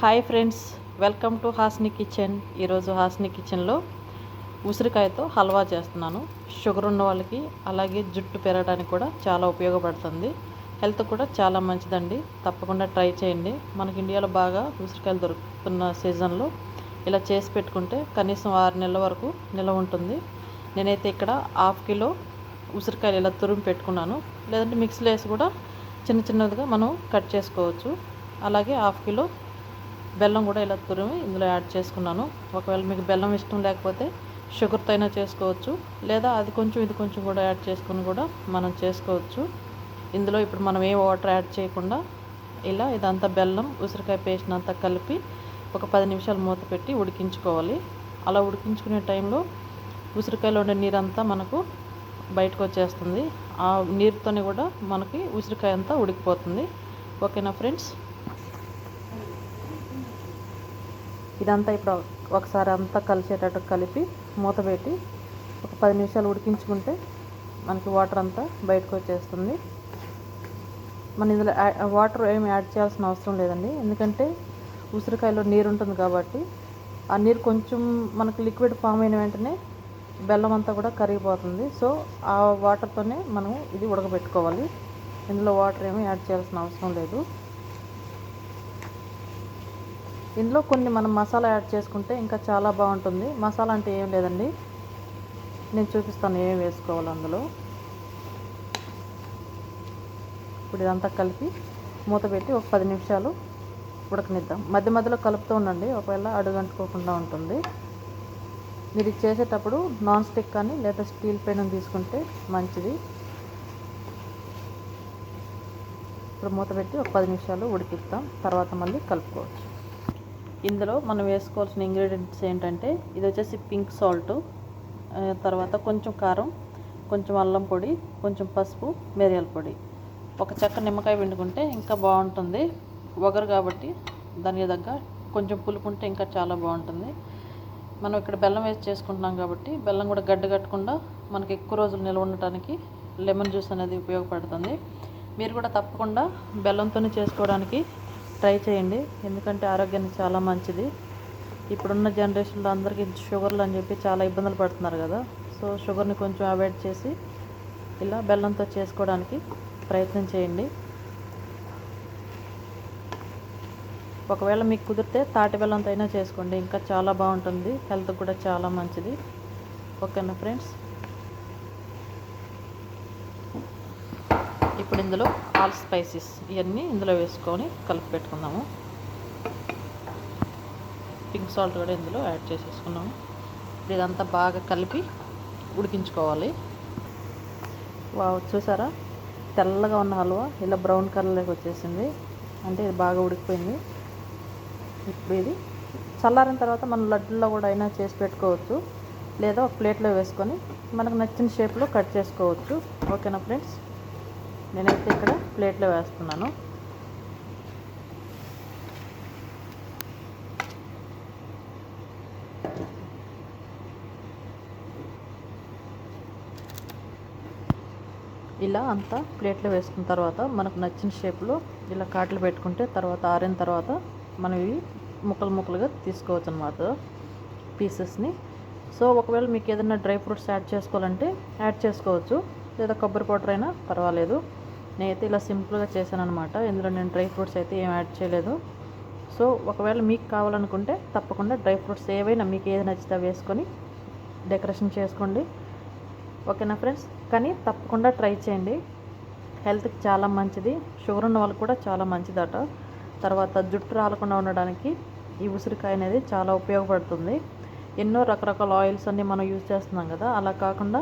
Hi friends welcome to Hasni kitchen. ఈరోజు హాస్ని కిచెన్లో ఉసిరికాయతో హల్వా చేస్తున్నాను. షుగర్ ఉన్న వాళ్ళకి అలాగే జుట్టు పెరగడానికి కూడా చాలా ఉపయోగపడుతుంది. హెల్త్ కూడా చాలా మంచిదండి. తప్పకుండా ట్రై చేయండి. మనకి ఇండియాలో బాగా ఉసిరికాయలు దొరుకుతున్న సీజన్లో ఇలా చేసి పెట్టుకుంటే కనీసం ఆరు నెలల వరకు నిల్వ ఉంటుంది. నేనైతే ఇక్కడ హాఫ్ కిలో ఉసిరికాయలు ఇలా తురిమి పెట్టుకున్నాను. లేదంటే మిక్సీలో వేసి కూడా చిన్న చిన్నదిగా మనం కట్ చేసుకోవచ్చు. అలాగే హాఫ్ కిలో బెల్లం కూడా ఇలా తురిమి ఇందులో యాడ్ చేసుకున్నాను. ఒకవేళ మీకు బెల్లం ఇష్టం లేకపోతే షుగర్తో అయినా చేసుకోవచ్చు. లేదా అది కొంచెం ఇది కొంచెం కూడా యాడ్ చేసుకుని కూడా మనం చేసుకోవచ్చు. ఇందులో ఇప్పుడు మనం ఏ వాటర్ యాడ్ చేయకుండా ఇలా ఇదంతా బెల్లం ఉసిరికాయ పేస్ట్ అంతా కలిపి ఒక పది నిమిషాలు మూత పెట్టి ఉడికించుకోవాలి. అలా ఉడికించుకునే టైంలో ఉసిరికాయలో ఉండే నీరంతా మనకు బయటకు వచ్చేస్తుంది. ఆ నీరుతోనే కూడా మనకి ఉసిరికాయ అంతా ఉడికిపోతుంది. ఓకేనా ఫ్రెండ్స్? ఇదంతా ఇప్పుడు ఒకసారి అంతా కలిసేటట్టు కలిపి మూత పెట్టి ఒక పది నిమిషాలు ఉడికించుకుంటే మనకి వాటర్ అంతా బయటకు వచ్చేస్తుంది. మన ఇందులో వాటర్ ఏమి యాడ్ చేయాల్సిన అవసరం లేదండి. ఎందుకంటే ఉసిరికాయలో నీరు ఉంటుంది కాబట్టి ఆ నీరు కొంచెం మనకు లిక్విడ్ ఫామ్ అయిన వెంటనే బెల్లం అంతా కూడా కరిగిపోతుంది. సో ఆ వాటర్తోనే మనం ఇది ఉడకబెట్టుకోవాలి. ఇందులో వాటర్ ఏమీ యాడ్ చేయాల్సిన అవసరం లేదు. ఇందులో కొన్ని మనం మసాలా యాడ్ చేసుకుంటే ఇంకా చాలా బాగుంటుంది. మసాలా అంటే ఏం లేదండి. నేను చూపిస్తాను ఏం వేసుకోవాలి అందులో. ఇప్పుడు ఇదంతా కలిపి మూత పెట్టి ఒక పది నిమిషాలు ఉడకనిద్దాం. మధ్య మధ్యలో కలుపుతూ ఉండండి. ఒకవేళ అడుగంటుకోకుండా ఉంటుంది. మీరు ఇది చేసేటప్పుడు నాన్ స్టిక్ కానీ లేదా స్టీల్ పెన్ తీసుకుంటే మంచిది. ఇప్పుడు మూత పెట్టి ఒక పది నిమిషాలు ఉడికిస్తాం తర్వాత మళ్ళీ కలుపుకోవచ్చు. ఇందులో మనం వేసుకోవాల్సిన ఇంగ్రీడియంట్స్ ఏంటంటే ఇది వచ్చేసి పింక్ సాల్ట్ తర్వాత కొంచెం కారం కొంచెం అల్లం పొడి కొంచెం పసుపు మిరియాల పొడి. ఒక చెక్క నిమ్మకాయ పిండుకుంటే ఇంకా బాగుంటుంది. వగరు కాబట్టి దానికి తగ్గ కొంచెం పులుపు ఉంటే ఇంకా చాలా బాగుంటుంది. మనం ఇక్కడ బెల్లం వేసి చేసుకుంటున్నాం కాబట్టి బెల్లం కూడా గడ్డ కట్టకుండా మనకి ఎక్కువ రోజులు నిల్వ ఉండటానికి లెమన్ జ్యూస్ అనేది ఉపయోగపడుతుంది. మీరు కూడా తప్పకుండా బెల్లంతోనే చేసుకోవడానికి ట్రై చేయండి. ఎందుకంటే ఆరోగ్యానికి చాలా మంచిది. ఇప్పుడున్న జనరేషన్లో అందరికీ షుగర్లు అని చెప్పి చాలా ఇబ్బందులు పడుతున్నారు కదా. సో షుగర్ని కొంచెం అవాయిడ్ చేసి ఇలా బెల్లంతో చేసుకోవడానికి ప్రయత్నం చేయండి. ఒకవేళ మీకు కుదిరితే తాటి బెల్లంతో అయినా చేసుకోండి. ఇంకా చాలా బాగుంటుంది. హెల్త్ కూడా చాలా మంచిది. ఓకేనా ఫ్రెండ్స్? ఇప్పుడు ఇందులో ఆల్ స్పైసెస్ ఇవన్నీ ఇందులో వేసుకొని కలిపి పెట్టుకుందాము. పింక్ సాల్ట్ కూడా ఇందులో యాడ్ చేసేసుకున్నాము. ఇప్పుడు ఇదంతా బాగా కలిపి ఉడికించుకోవాలి. వావ్ చూసారా? తెల్లగా ఉన్న హల్వా ఇలా బ్రౌన్ కలర్లోకి వచ్చేసింది. అంటే ఇది బాగా ఉడికిపోయింది. ఇప్పుడు ఇది చల్లారిన తర్వాత మనం లడ్డుల్లో కూడా అయినా చేసి పెట్టుకోవచ్చు. లేదా ఒక ప్లేట్లో వేసుకొని మనకు నచ్చిన షేప్లో కట్ చేసుకోవచ్చు. ఓకేనా ఫ్రెండ్స్? నేనైతే ఇక్కడ ప్లేట్లో వేస్తున్నాను. ఇలా అంతా ప్లేట్లో వేసుకున్న తర్వాత మనకు నచ్చిన షేప్లో ఇలా కాట్లు పెట్టుకుంటే తర్వాత ఆరిన తర్వాత మనం ఇవి ముక్కలు ముక్కలుగా తీసుకోవచ్చు అనమాట పీసెస్ని. సో ఒకవేళ మీకు ఏదైనా డ్రై ఫ్రూట్స్ యాడ్ చేసుకోవాలంటే యాడ్ చేసుకోవచ్చు. లేదా కొబ్బరి పౌడర్ అయినా పర్వాలేదు. నేనైతే ఇలా సింపుల్గా చేశాను అనమాట ఇందులో నేను డ్రై ఫ్రూట్స్ అయితే ఏం యాడ్ చేయలేదు. సో ఒకవేళ మీకు కావాలనుకుంటే తప్పకుండా డ్రై ఫ్రూట్స్ ఏవైనా మీకు ఏది నచ్చితే వేసుకొని డెకరేషన్ చేసుకోండి. ఓకేనా ఫ్రెండ్స్? కానీ తప్పకుండా ట్రై చేయండి. హెల్త్కి చాలా మంచిది. షుగర్ ఉన్న వాళ్ళకి కూడా చాలా మంచిదట. తర్వాత జుట్టు రాలకుండా ఉండడానికి ఈ ఉసిరికాయ అనేది చాలా ఉపయోగపడుతుంది. ఎన్నో రకరకాల ఆయిల్స్ అన్నీ మనం యూజ్ చేస్తున్నాం కదా. అలా కాకుండా